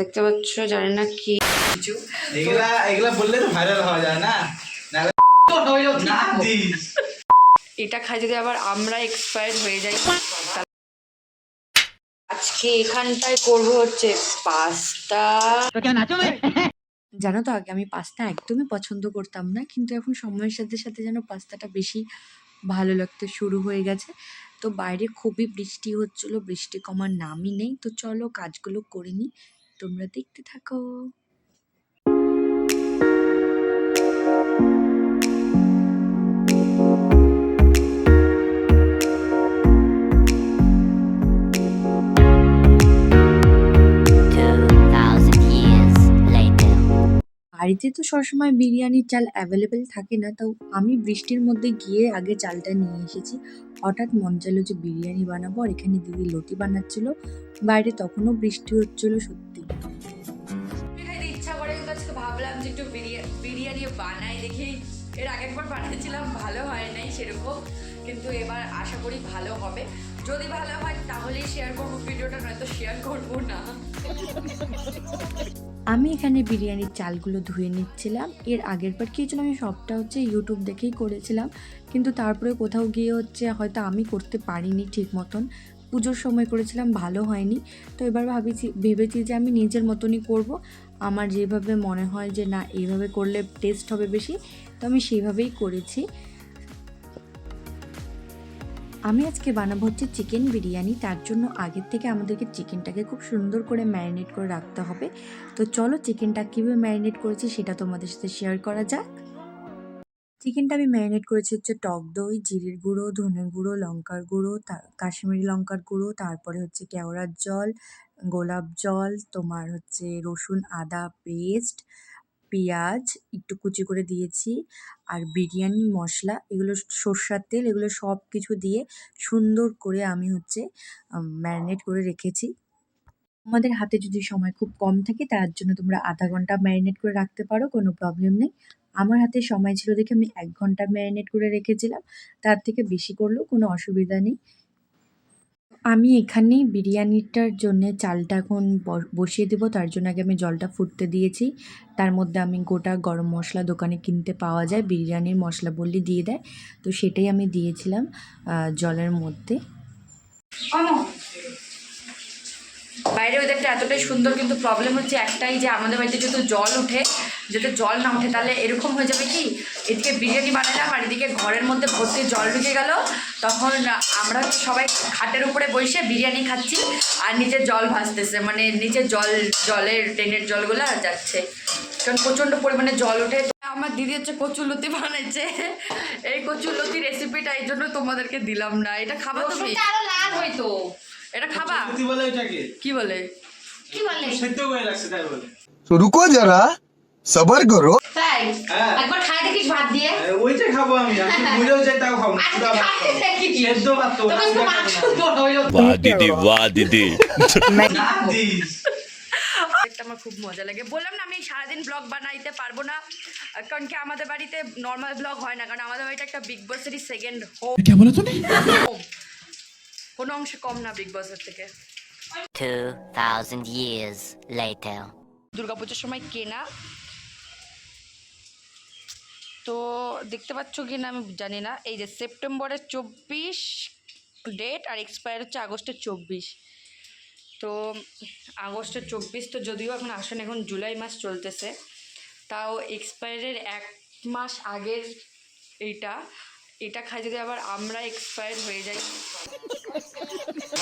দেখতে পাচ্ছ জানি না কি কিছু। এগুলা এগুলা বললে তো ভাইরাল হওয়া যায় না। এটা খাই যদি আবার আমরা এক্সপায়ার হয়ে যাই আজকে এখানটায় করব হচ্ছে পাস্তা। জানো তো আগে আমি পাস্তা একদমই পছন্দ করতাম না কিন্তু এখন সময়ের সাথে সাথে যেন পাস্তাটা বেশি ভালো লাগতে শুরু হয়ে গেছে। তো বাইরে খুবই বৃষ্টি হচ্ছিল বৃষ্টি কমার নামই নেই। তো চলো কাজগুলো করে নিই। তোমরা দেখতে থাকো. বাড়িতে তো সবসময় বিরিয়ানির চাল অ্যাভেলেবেল থাকে না তাও আমি বৃষ্টির মধ্যে গিয়ে আগে চালটা নিয়ে এসেছি হঠাৎ মন চাইলো যে বিরিয়ানি বানাবো আর এখানে দিদি লতি বানাচ্ছিল, বাইরে তখনও বৃষ্টি হচ্ছিল সত্যি। ইচ্ছা করে আজকে ভাবলাম যে একটু বিরিয়ানি বানাই দেখি। এর আগেরবার বানিয়েছিলাম, ভালো হয় নাই সেরকম, কিন্তু এবার আশা করি ভালো হবে। যদি ভালো হয় তাহলেই শেয়ার করব, ভিডিওটা নয়তো শেয়ার করব না। আমি এখানে বিরিয়ানির চালগুলো ধুয়ে নিচ্ছিলাম। এর আগের বার কী হয়েছিল আমি সবটা হচ্ছে ইউটিউব দেখেই করেছিলাম। কিন্তু তারপরে কোথাও গিয়ে হচ্ছে হয়তো আমি করতে পারিনি ঠিক মতন। পুজোর সময় করেছিলাম, ভালো হয়নি। তো এবার ভাবেছি, ভেবেছি যে আমি নিজের মতনই করব। আমার যেভাবে মনে হয় যে না, এইভাবে করলে টেস্ট হবে বেশি, তো আমি সেইভাবেই করেছি। আমি আজকে বানাবো হচ্ছে চিকেন বিরিয়ানি। তার জন্য আগের থেকে আমাদেরকে চিকেনটাকে খুব সুন্দর করে ম্যারিনেট করে রাখতে হবে। তো চলো চিকেনটা কীভাবে ম্যারিনেট করেছি সেটা তোমাদের সাথে শেয়ার করা যাক। চিকেনটা আমি ম্যারিনেট করেছি হচ্ছে টক দই, জিরের গুঁড়ো, ধনে গুঁড়ো, লঙ্কার গুঁড়ো কাশ্মীরি লঙ্কার গুঁড়ো, তারপরে হচ্ছে কেওড়ার জল, গোলাপ জল, তোমার হচ্ছে রসুন, আদা, পেস্ট পেঁয়াজ একটু কুচি করে দিয়েছি আর বিরিয়ানি, মশলা, এগুলো সর্ষার তেল, এগুলো সব কিছু দিয়ে সুন্দর করে আমি হচ্ছে ম্যারিনেট করে রেখেছি। তোমাদের হাতে যদি সময় খুব কম থাকে, তার জন্য তোমরা আধা ঘণ্টা ম্যারিনেট করে রাখতে পারো, কোনো প্রবলেম নেই। আমার হাতে সময় ছিল দেখে আমি এক ঘণ্টা ম্যারিনেট করে রেখেছিলাম, তার থেকে বেশি করলেও কোনো অসুবিধা নেই। আমি এখানে বিরিয়ানিটার জন্য চালটা এখন বসিয়ে দেবো। তার জন্য আগে আমি জলটা ফুটতে দিয়েছি। তার মধ্যে আমি গোটা গরম মশলা দোকানে কিনতে পাওয়া যায়। বিরিয়ানির মশলা বললে দিয়ে দেয়। তো সেটাই আমি দিয়েছিলাম জলের মধ্যে। বাইরে ওয়েদারটা এতটাই সুন্দর, কিন্তু প্রবলেম হচ্ছে একটাই যে আমাদের বাড়িতে যেহেতু জল ওঠে যাতে জল না ওঠে, তাহলে এরকম হয়ে যাবে কি, এদিকে বিরিয়ানি বানালাম, আর এদিকে ঘরের মধ্যে ভর্তি জল ঢুকে গেল। তখন আমরা সবাই খাটের উপরে বসে বিরিয়ানি খাচ্ছি, আর নিচে জল ভাসতেছে মানে নিচে জল, জলের ট্রেনের জলগুলো যাচ্ছে। কারণ প্রচণ্ড পরিমাণে জল ওঠে। আমার দিদি হচ্ছে কচুর লতি বানাইছে। এই কচুর লতি রেসিপিটা এই জন্য তোমাদেরকে দিলাম না। এটা খাবা তুমি? আরও লাল এটা খাবা? কি বলে এটাকে কি বলে? কি বলে? সেদ্ধ তাই বলে। তো রুকো যারা সবার করো। তাই? হ্যাঁ। একবার খাই ভাত দিয়ে। ওইটা খাব আমি আমি তাও খাব আচ্ছা, সেদ্ধ ভাত তো বাহ দিদি বাহ দিদি। আমার খুব মজা লাগে। বললাম না আমি সারাদিন ব্লগ বানাইতে পারব না। কারণ কি আমাদের বাড়িতে নর্মাল ব্লগ হয় না কারণ আমাদের বাড়িতে একটা বিগ বসেরই সেকেন্ড হোম কেমন কোনো অংশে কম না বিগ বসের থেকে। Two thousand years later. দুর্গাপুজোর সময় কেনা। তো দেখতে পাচ্ছ কি না আমি জানি না। এই যে সেপ্টেম্বরের চব্বিশ ডেট আর এক্সপায়ার হচ্ছে আগস্টের চব্বিশ। তো আগস্টের চব্বিশ তো যদিও এখন আসেন এখন জুলাই মাস চলতেছে। তাও এক্সপায়ারের এক মাস আগের এইটা। এটা খাই যদি আবার আমরা এক্সপায়ার হয়ে যাই।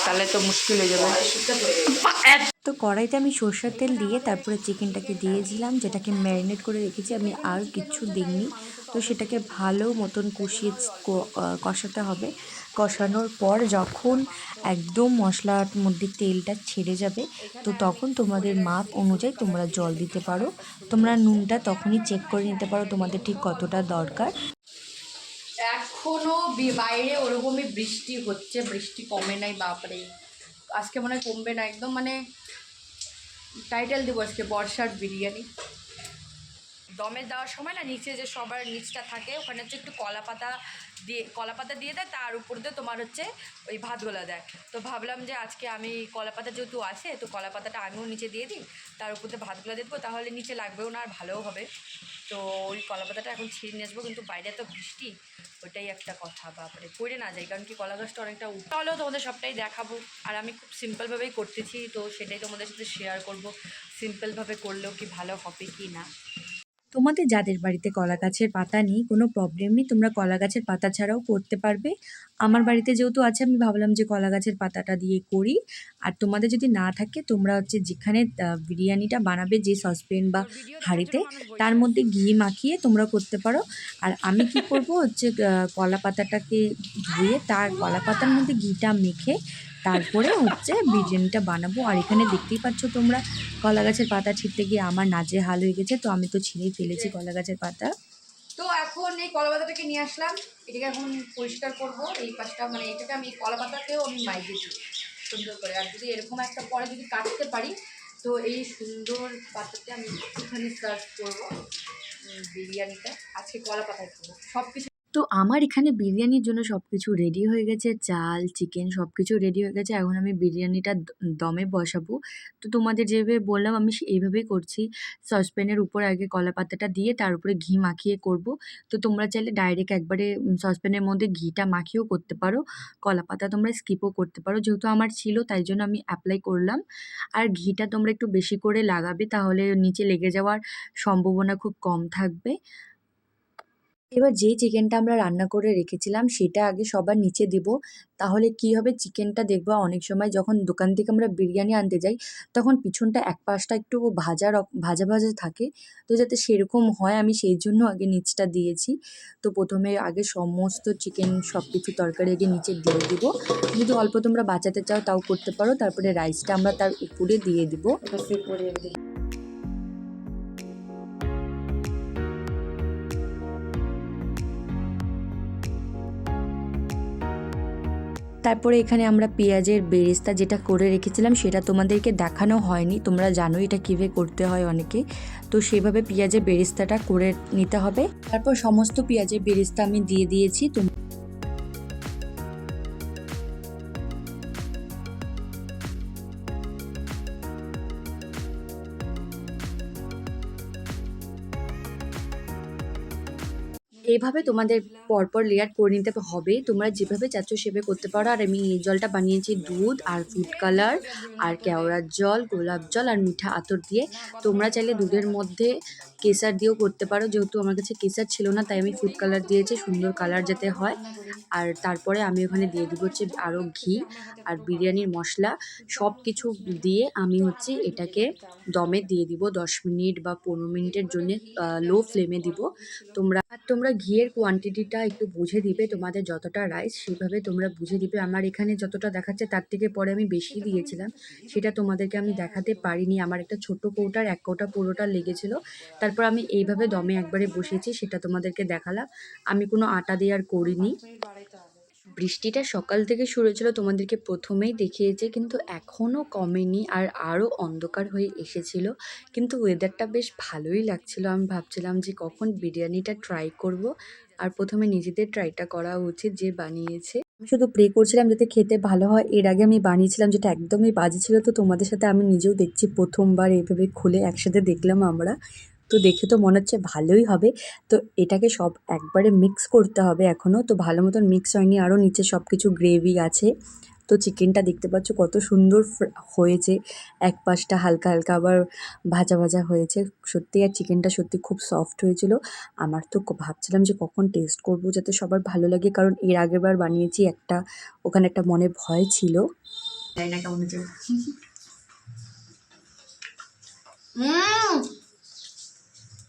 তাহলে তো মুশকিল হয়ে যাবে। তো কড়াইতে আমি সর্ষের তেল দিয়ে তারপরে চিকেনটাকে দিয়েছিলাম যেটাকে ম্যারিনেট করে রেখেছি। আমি আর কিছু দিইনি। তো সেটাকে ভালো মতন কষিয়ে কষাতে হবে। কষানোর পর যখন একদম মশলার মধ্যে তেলটা ছেড়ে যাবে, তো তখন তোমাদের মাপ অনুযায়ী তোমরা জল দিতে পারো। তোমরা নুনটা তখনই চেক করে নিতে পারো তোমাদের ঠিক কতটা দরকার। এখনও বাইরে ওরকমই বৃষ্টি হচ্ছে, বৃষ্টি কমে নাই, বাপরে। আজকে মনে হয় কমবে না, একদম মানে টাইটেল দিব আজকে, বর্ষার বিরিয়ানি। দমে দেওয়ার সময় না নিচে যে সবার নিচটা থাকে, ওখানে হচ্ছে একটু কলা পাতা দিয়ে কলা পাতা দিয়ে দেয়, তার উপর দিয়ে তোমার হচ্ছে ওই ভাতগুলো দেয়। তো ভাবলাম যে আজকে আমি কলা পাতা যেহেতু আছে, তো কলা পাতাটা আমিও নিচে দিয়ে দিই, তার উপর দিয়ে ভাতগুলো দিয়ে দেবো, তাহলে নিচে লাগবেও না আর ভালোও হবে। তো ওই কলা পাতাটা এখন ছিঁড়ে নিয়ে আসব, কিন্তু বাইরে তো বৃষ্টি, ওটাই একটা কথা, বাপরে, পড়ে না যায়, কারণ কি কলা গাছটা অনেকটা উঠা হলেও তোমাদের সবটাই দেখাবো, আর আমি খুব সিম্পলভাবেই করতেছি, তো সেটাই তোমাদের সাথে শেয়ার করব, সিম্পলভাবে করলেও কি ভালো হবে কি না। তোমাদের যাদের বাড়িতে কলা গাছের পাতা নেই, কোনো প্রবলেম নেই, তোমরা কলা গাছের পাতা ছাড়াও করতে পারবে। আমার বাড়িতে যেহেতু আছে, আমি ভাবলাম যে কলা গাছের পাতাটা দিয়ে করি। আর তোমাদের যদি না থাকে, তোমরা হচ্ছে যেখানে বিরিয়ানিটা বানাবে, যে সসপ্যান বা হাঁড়িতে, তার মধ্যে ঘি মাখিয়ে তোমরা করতে পারো। আর আমি কি করব, হচ্ছে কলা পাতাটাকে ধুয়ে তার কলা পাতার মধ্যে ঘিটা মেখে তারপরে হচ্ছে বিরিয়ানিটা বানাবো। আর এখানে দেখতেই পাচ্ছ তোমরা কলা গাছের পাতা ছিঁড়তে গিয়ে আমার নাজে হাল হয়ে গেছে, তো আমি তো ছিঁড়েই ফেলেছি কলা গাছের পাতা। তো এখন এই কলা পাতাটাকে নিয়ে আসলাম, এটাকে এখন পরিষ্কার করব। এই পাশটা মানে এটাকে আমি কলা পাতাতেও আমি দিই সুন্দর করে। আর যদি এরকম একটা পরে যদি কাটতে পারি, তো এই সুন্দর পাতাতে আমি একটুখানি সার্ভ করব বিরিয়ানিটা। আজকে কলা পাতায় খাব। সব কিছু তো আমার এখানে বিরিয়ানির জন্য সব কিছু রেডি হয়ে গেছে। চাল চিকেন সব কিছু রেডি হয়ে গেছে। এখন আমি বিরিয়ানিটা দমে বসাবো। তো তোমাদের যেভাবে বললাম, আমি এইভাবেই করছি। সসপ্যানের উপর আগে কলা পাতাটা দিয়ে তার উপরে ঘি মাখিয়ে করব। তো তোমরা চাইলে ডাইরেক্ট একবারে সসপ্যানের মধ্যে ঘিটা মাখিয়েও করতে পারো। কলা পাতা তোমরা স্কিপও করতে পারো। যেহেতু আমার ছিল, তাই জন্য আমি অ্যাপ্লাই করলাম। আর ঘিটা তোমরা একটু বেশি করে লাগাবে, তাহলে নিচে লেগে যাওয়ার সম্ভাবনা খুব কম থাকবে। এবার যেই চিকেনটা আমরা রান্না করে রেখেছিলাম, সেটা আগে সবার নিচে দেব। তাহলে কি হবে, চিকেনটা দেখব অনেক সময় যখন দোকান থেকে আমরা বিরিয়ানি আনতে যাই, তখন পিছনটা এক পাশটা একটু ভাজা ভাজা ভাজা থাকে। তো যাতে সেরকম হয়, আমি সেই জন্য আগে নিচটা দিয়েছি। তো প্রথমে আগে সমস্ত চিকেন সব কিছু তরকারি আগে নিচে দিয়ে দিব। যদি অল্প তোমরা বাঁচাতে চাও, তাও করতে পারো। তারপরে রাইসটা আমরা তার উপরে দিয়ে দিব। তারপরে এখানে আমরা পেঁয়াজের বেরেস্তা যেটা করে রেখেছিলাম, সেটা তোমাদেরকে দেখানো হয়নি। তোমরা জানো এটা কীভাবে করতে হয় অনেকে। তো সেভাবে পেঁয়াজের বেরেস্তাটা করে নিতে হবে। তারপর সমস্ত পেঁয়াজের বেরেস্তা আমি দিয়ে দিয়েছি। এইভাবে তোমাদের পরপর লেয়ার করে নিতে হবে। তোমরা যেভাবে চাচ্ছ সেভাবে করতে পারো। আর আমি এই জলটা বানিয়েছি দুধ আর ফুড কালার আর কেওড়ার জল, গোলাপ জল আর মিঠা আতর দিয়ে। তোমরা চাইলে দুধের মধ্যে কেসার দিয়েও করতে পারো। যেহেতু আমার কাছে কেসার ছিল না, তাই আমি ফুড কালার দিয়েছি, সুন্দর কালার যাতে হয়। আর তারপরে আমি ওখানে দিয়ে দিব হচ্ছে আরও ঘি আর বিরিয়ানির মশলা। সব কিছু দিয়ে আমি হচ্ছে এটাকে দমে দিয়ে দিব। দশ মিনিট বা পনেরো মিনিটের জন্য লো ফ্লেমে দিব। তোমরা, আর তোমরা ঘিয়ের কোয়ান্টিটিটা একটু বুঝে দিবে তোমাদের যতটা রাইস সেভাবে তোমরা বুঝে দিবে। আমার এখানে যতটা দেখাচ্ছে তার থেকে পরে আমি বেশি দিয়েছিলাম। সেটা তোমাদেরকে আমি দেখাতে পারিনি। আমার একটা ছোট কৌটার, এক কৌটা পুরোটা লেগেছিল। তারপর আমি এইভাবে দমে একবারে বসেছি সেটা তোমাদেরকে দেখালাম। আমি কোনো আটা দিয়ে আর করিনি। বৃষ্টিটা সকাল থেকে শুরু হয়েছিল তোমাদেরকে প্রথমেই দেখিয়েছে, কিন্তু এখনও কমেনি আর আরও অন্ধকার হয়ে এসেছিল। কিন্তু ওয়েদারটা বেশ ভালোই লাগছিল। আমি ভাবছিলাম যে কখন বিরিয়ানিটা ট্রাই করব আর প্রথমে নিজেদের ট্রাইটা করা উচিত যে বানিয়েছে। আমি শুধু প্রে করছিলাম যাতে খেতে ভালো হয়। এর আগে আমি বানিয়েছিলাম যেটা একদমই বাজে ছিল, তো তোমাদের সাথে আমি নিজেও দেখছি প্রথমবার এইভাবে খুলে একসাথে দেখলাম আমরা। তো দেখে তো মনে হচ্ছে ভালোই হবে। তো এটাকে সব একবারে মিক্স করতে হবে এখনও তো ভালো মতন মিক্স হয়নি। আরও নিচে সব কিছু গ্রেভি আছে। তো চিকেনটা দেখতে পাচ্ছ কত সুন্দর হয়েছে। এক পাশটা হালকা হালকা আবার ভাজা ভাজা হয়েছে। সত্যি আর চিকেনটা সত্যি খুব সফট হয়েছিল। আমার তো ভাবছিলাম যে কখন টেস্ট করব যাতে সবার ভালো লাগে। কারণ এর আগেরবার বানিয়েছি একটা ওখানে একটা মনে ভয় ছিল। জানি না কেমন হয়েছে।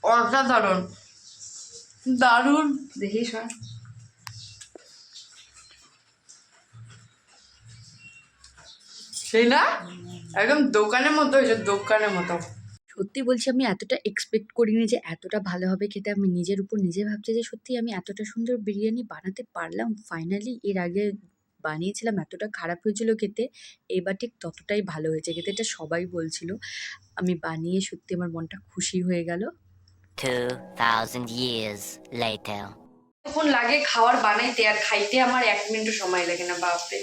অসাধারণ। দারুণ। দেখি, শোন। সেই না? একদম দোকানের মতো হয়েছে দোকানের মতো। সত্যি বলছি, আমি এতটা এক্সপেক্ট করিনি যে এতটা ভালো হবে খেতে। আমি নিজের উপর নিজে ভাবছি যে সত্যি আমি এতটা সুন্দর বিরিয়ানি বানাতে পারলাম। ফাইনালি এর আগে বানিয়েছিলাম, এতটা খারাপ হয়েছিল খেতে। এবার ঠিক ততটাই ভালো হয়েছে খেতে, এটা সবাই বলছিল। আমি বানিয়ে সত্যি আমার মনটা খুশি হয়ে গেল। 2,000 years later. তখন লাগে খাবার বানাইতে আর খাইতে আমার এক মিনিটও সময় লাগে না বাপরে।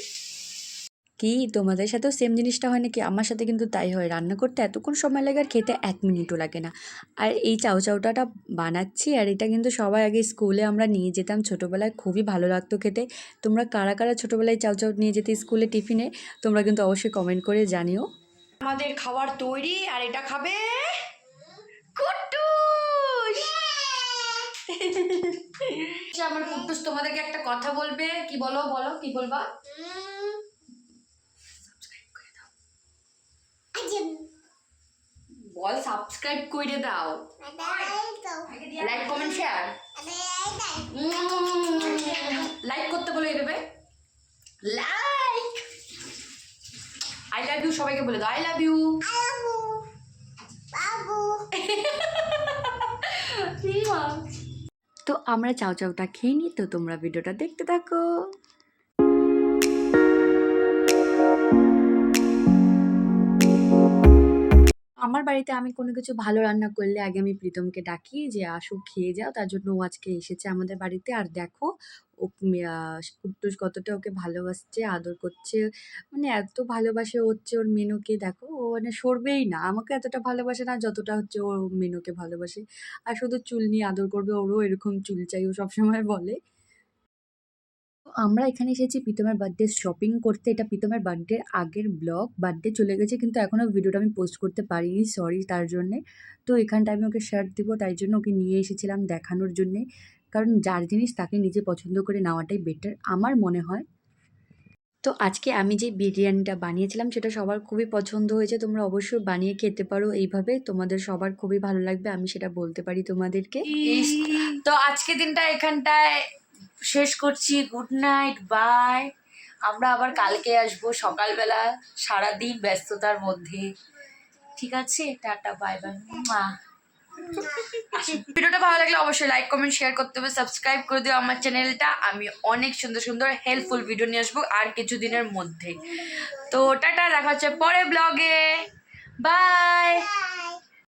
কি তোমাদের সাথেও সেম জিনিসটা হয় নাকি? আমার সাথে কিন্তু তাই হয়। রান্না করতে এতক্ষণ সময় লাগে আর খেতে এক মিনিটও লাগে না। আর এই চাউ চাউটাটা বানাচ্ছি আর এটা কিন্তু সবাই আগে স্কুলে আমরা নিয়ে যেতাম ছোটোবেলায়। খুবই ভালো লাগতো খেতে। তোমরা কারা কারা ছোটোবেলায় চাউ চাউ নিয়ে যেতে স্কুলে টিফিনে তোমরা কিন্তু অবশ্যই কমেন্ট করে জানিও। আমাদের খাবার তৈরি আর এটা খাবে কুট্টুস সে আমার কুট্টুস তোমাদেরকে একটা কথা বলবে? কি বলো বলো কি বলবা? বল সাবস্ক্রাইব করে দাও। লাইক কমেন্ট শেয়ার লাইক করতে বলে দেবে লাইক আই লাভ ইউ সবাইকে বলে দাও আই লাভ ইউ তো আমরা চাউ চাউটা খেয়ে নিই। তো তোমরা ভিডিওটা দেখতে থাকো। আমার বাড়িতে আমি কোনো কিছু ভালো রান্না করলে আগে আমি প্রীতমকে ডাকি যে, আসুক, খেয়ে যাও। তার জন্য ও আজকে এসেছে আমাদের বাড়িতে। আর দেখো, ও কুট্টুস কতটা ওকে ভালোবাসছে, আদর করছে। মানে এত ভালোবাসে হচ্ছে ওর মেনুকে। দেখো, ও মানে সরবেই না। আমাকে এতটা ভালোবাসে না যতটা হচ্ছে ও মেনুকে ভালোবাসে। আর শুধু চুল নিয়ে আদর করবে, ওরও এরকম চুল চাই ও সবসময় বলে। আমরা এখানে এসেছি প্রীতমের বার্থডে শপিং করতে। এটা প্রীতমের বার্থডের আগের ব্লগ বার্থডে চলে গেছে কিন্তু এখনও ভিডিওটা আমি পোস্ট করতে পারিনি সরি তার জন্যে। তো এখানটা আমি ওকে শার্ট দিব, তাই জন্য ওকে নিয়ে এসেছিলাম দেখানোর জন্যে। কারণ যার জিনিস তাকে নিজে পছন্দ করে নেওয়াটাই বেটার আমার মনে হয়। তো আজকে আমি যে বিরিয়ানিটা বানিয়েছিলাম, সেটা সবার খুবই পছন্দ হয়েছে। তোমরা অবশ্যই বানিয়ে খেতে পারো এইভাবে। তোমাদের সবার খুবই ভালো লাগবে, আমি সেটা বলতে পারি তোমাদেরকে। তো আজকে দিনটা এখানটায় শেষ করছি গুড নাইট বাই আমরা আবার কালকে আসব সকালবেলা, সারাদিন ব্যস্ততার মধ্যে। ঠিক আছে? টাটা বাই বাই মা ভিডিওটা ভালো লাগলে অবশ্যই লাইক কমেন্ট শেয়ার করতে হবে সাবস্ক্রাইব করে দিও আমার চ্যানেলটা। আমি অনেক সুন্দর সুন্দর হেল্পফুল ভিডিও নিয়ে আসব আর কিছু দিনের মধ্যে। তো টাটা, দেখা হচ্ছে পরে ব্লগে বাই